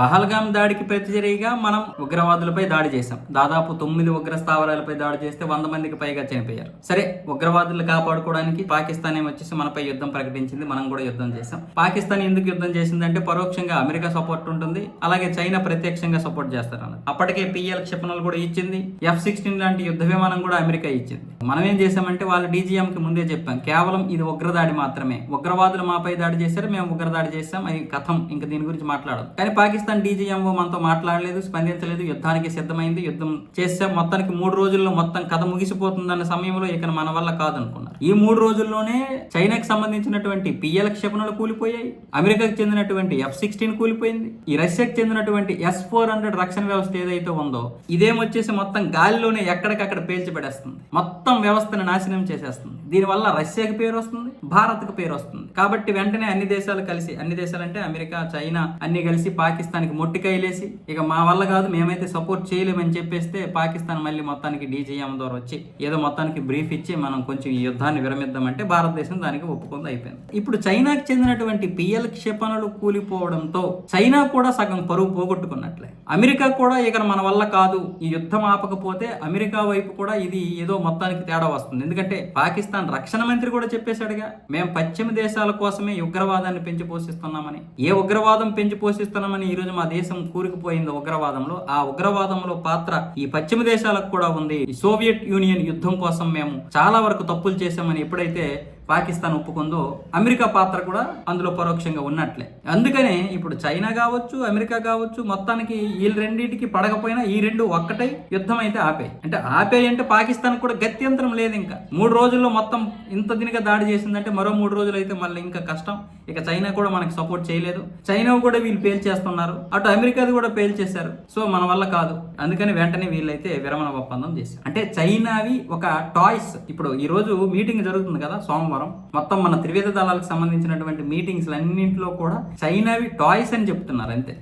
పహల్గాం దాడికి ప్రతిచర్యగా మనం ఉగ్రవాదులపై దాడి చేశాం. దాదాపు తొమ్మిది ఉగ్ర స్థావరాలపై దాడి చేస్తే వంద మందికి పైగా చనిపోయారు. సరే ఉగ్రవాదులు కాపాడుకోవడానికి పాకిస్తాన్ వచ్చేసి మనపై యుద్ధం ప్రకటించింది మనం కూడా యుద్ధం చేశాం. పాకిస్తాన్ ఎందుకు యుద్ధం చేసిందంటే పరోక్షంగా అమెరికా సపోర్ట్ ఉంటుంది అలాగే చైనా ప్రత్యక్షంగా సపోర్ట్ చేస్తారు అప్పటికే పిఎల్ క్షిపణులు కూడా ఇచ్చింది ఎఫ్ సిక్స్టీన్ లాంటి యుద్ధ విమానం కూడా అమెరికా ఇచ్చింది. మనం ఏం చేసామంటే వాళ్ళ డీజీఎం కి ముందే చెప్పాం కేవలం ఇది ఉగ్రదాడి మాత్రమే. ఉగ్రవాదులు మాపై దాడి చేశారు మేము ఉగ్రదాడి చేసాం అది కథం ఇంకా దీని గురించి మాట్లాడదు. కానీ పాకిస్తాన్ డీజీఎంఓ మనతో మాట్లాడలేదు స్పందించలేదు యుద్ధానికి సిద్ధమైంది యుద్ధం చేస్తే మొత్తానికి మూడు రోజుల్లో మొత్తం కథ ముగిసిపోతుందన్న సమయంలో ఇక మన వల్ల కాదనుకున్నారు. ఈ మూడు రోజుల్లోనే చైనాకి సంబంధించినటువంటి పిఎల్ క్షిపణులు కూలిపోయాయి అమెరికాకు చెందినటువంటి ఎఫ్ సిక్స్టీన్ కూలిపోయింది ఈ రష్యాకి చెందినటువంటి ఎస్ ఫోర్ హండ్రెడ్ రక్షణ వ్యవస్థ ఏదైతే ఉందో ఇదేమొచ్చేసి మొత్తం గాలిలోనే ఎక్కడికక్కడ పేల్చిపడేస్తుంది. మొత్తం వ్యవస్థను నాశనం చేసేస్తుంది. దీనివల్ల రష్యాకి పేరు వస్తుంది భారత్కి పేరు వస్తుంది. కాబట్టి వెంటనే అన్ని దేశాలు కలిసి అన్ని దేశాలు అంటే అమెరికా చైనా అన్ని కలిసి పాకిస్తాన్ పాకిస్తాన్కి మొట్టికాయలేసి ఇక మా వల్ల కాదు మేమైతే సపోర్ట్ చేయలేమని చెప్పేస్తే పాకిస్తాన్ మళ్ళీ మొత్తానికి డీజీఎం ద్వారా వచ్చి ఏదో మొత్తానికి బ్రీఫ్ ఇచ్చి మనం కొంచెం ఈ యుద్ధాన్ని విరమిద్దామంటే భారతదేశం దానికి ఒప్పుకుంది అయిపోయింది. ఇప్పుడు చైనాకి చెందినటువంటి పిఎల్ క్షిపణులు కూలిపోవడంతో చైనా కూడా సగం పరువు పోగొట్టుకున్నట్లే. అమెరికా కూడా ఇక మన వల్ల కాదు ఈ యుద్ధం ఆపకపోతే అమెరికా వైపు కూడా ఇది ఏదో మొత్తానికి తేడా వస్తుంది. ఎందుకంటే పాకిస్తాన్ రక్షణ మంత్రి కూడా చెప్పేశాడుగా మేము పశ్చిమ దేశాల కోసమే ఉగ్రవాదాన్ని పెంచి పోషిస్తున్నామని ఏ ఉగ్రవాదం పెంచి పోషిస్తున్నామని ఈరోజు మా దేశం కూరుకుపోయింది ఉగ్రవాదంలో. ఆ ఉగ్రవాదంలో పాత్ర ఈ పశ్చిమ దేశాలకు కూడా ఉంది. సోవియట్ యూనియన్ యుద్ధం కోసం మేము చాలా వరకు తప్పులు చేశామని ఎప్పుడైతే పాకిస్తాన్ ఒప్పుకుందో అమెరికా పాత్ర కూడా అందులో పరోక్షంగా ఉన్నట్లే. అందుకనే ఇప్పుడు చైనా కావచ్చు అమెరికా కావచ్చు మొత్తానికి ఈ రెండింటికి పడకపోయినా ఈ రెండు ఒక్కటై యుద్ధం అయితే ఆపే అంటే ఆపే అంటే పాకిస్తాన్ కూడా గత్యంతరం లేదు ఇంకా. మూడు రోజుల్లో మొత్తం ఇంత దినగా దాడి చేసిందంటే మరో మూడు రోజులు అయితే మళ్ళీ ఇంకా కష్టం. ఇక చైనా కూడా మనకి సపోర్ట్ చేయలేదు. చైనా కూడా వీళ్ళు పేల్చేస్తున్నారు అటు అమెరికాది కూడా పేల్చేశారు సో మన వల్ల కాదు. అందుకని వెంటనే వీళ్ళైతే విరమణ ఒప్పందం చేశారు. అంటే చైనావి ఒక టాయ్స్. ఇప్పుడు ఈ రోజు మీటింగ్ జరుగుతుంది కదా సోమవారం. మొత్తం మన త్రివేద దళాలకు సంబంధించినటువంటి మీటింగ్స్ అన్నింటిలో కూడా చైనావి టాయ్స్ అని చెప్తున్నారు అంతే.